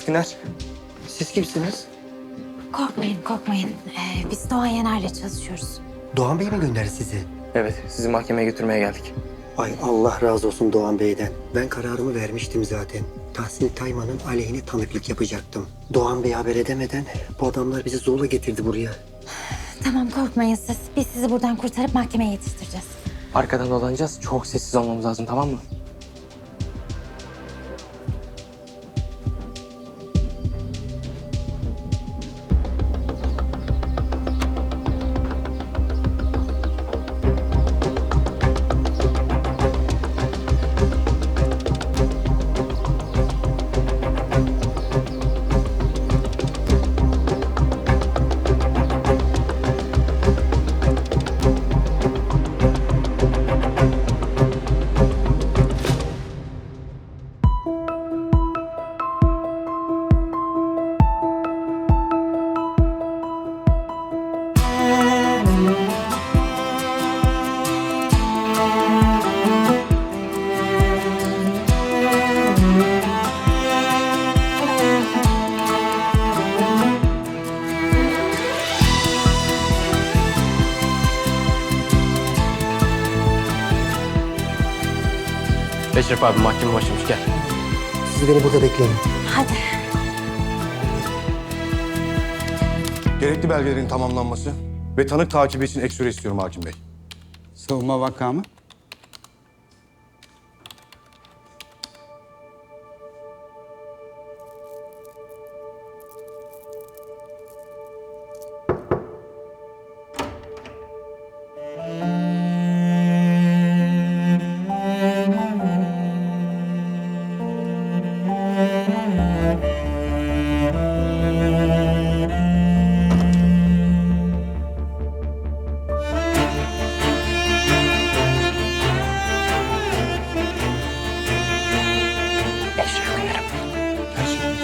Eşref Güner. Siz kimsiniz? Korkmayın, korkmayın. Ee, biz Doğan Yener'le çalışıyoruz. Doğan Bey mi gönderdi sizi? Evet, sizi mahkemeye götürmeye geldik. Ay Allah razı olsun Doğan Bey'den. Ben kararımı vermiştim zaten. Tahsin Tayman'ın aleyhine tanıklık yapacaktım. Doğan Bey haber edemeden bu adamlar bizi zorla getirdi buraya. Tamam korkmayın siz. Biz sizi buradan kurtarıp mahkemeye yetiştireceğiz. Arkadan dolanacağız. Çok sessiz olmamız lazım tamam mı? Eşref abi mahkeme başlamış gel. Siz beni burada bekleyin. Hadi. Gerekli belgelerin tamamlanması ve tanık takibi için ek süre istiyorum hakim bey. Savunma vakamı.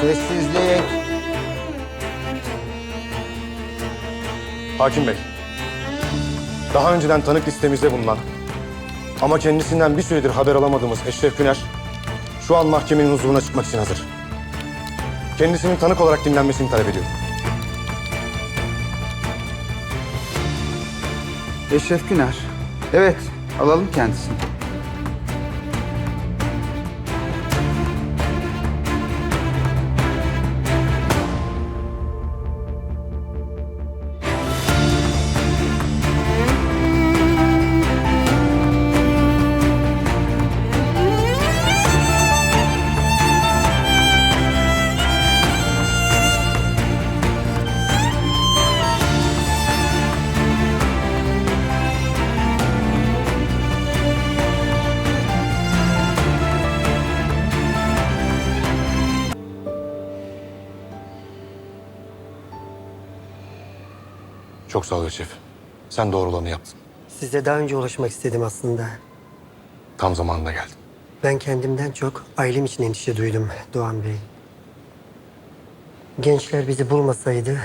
Sessizlik. Hakim bey, daha önceden tanık listemizde bulunan ama kendisinden bir süredir haber alamadığımız Eşref Güner şu an mahkemenin huzuruna çıkmak için hazır. Kendisinin tanık olarak dinlenmesini talep ediyorum. Eşref Güner. Evet, alalım kendisini. Çok sağ ol Eşref. Sen doğru olanı yaptın. Size daha önce ulaşmak istedim aslında. Tam zamanında geldin. Ben kendimden çok ailem için endişe duydum Doğan Bey. Gençler bizi bulmasaydı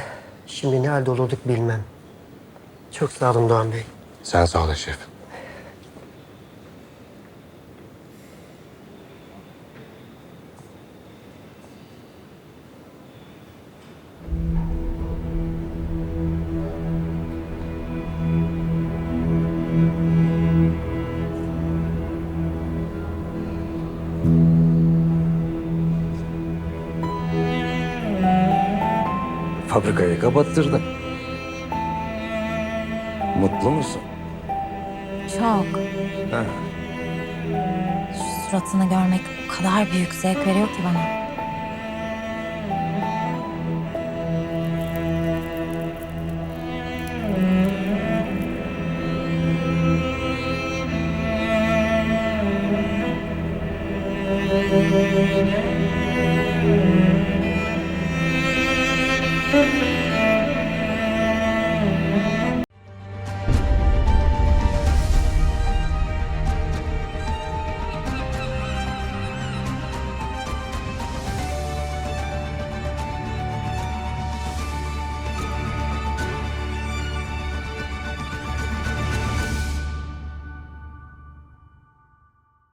şimdi ne halde olurduk bilmem. Çok sağ olun Doğan Bey. Sen sağ ol Eşref. Fabrikayı kapattırdın. Mutlu musun? Çok. Şu suratını görmek o kadar büyük zevk veriyor ki bana.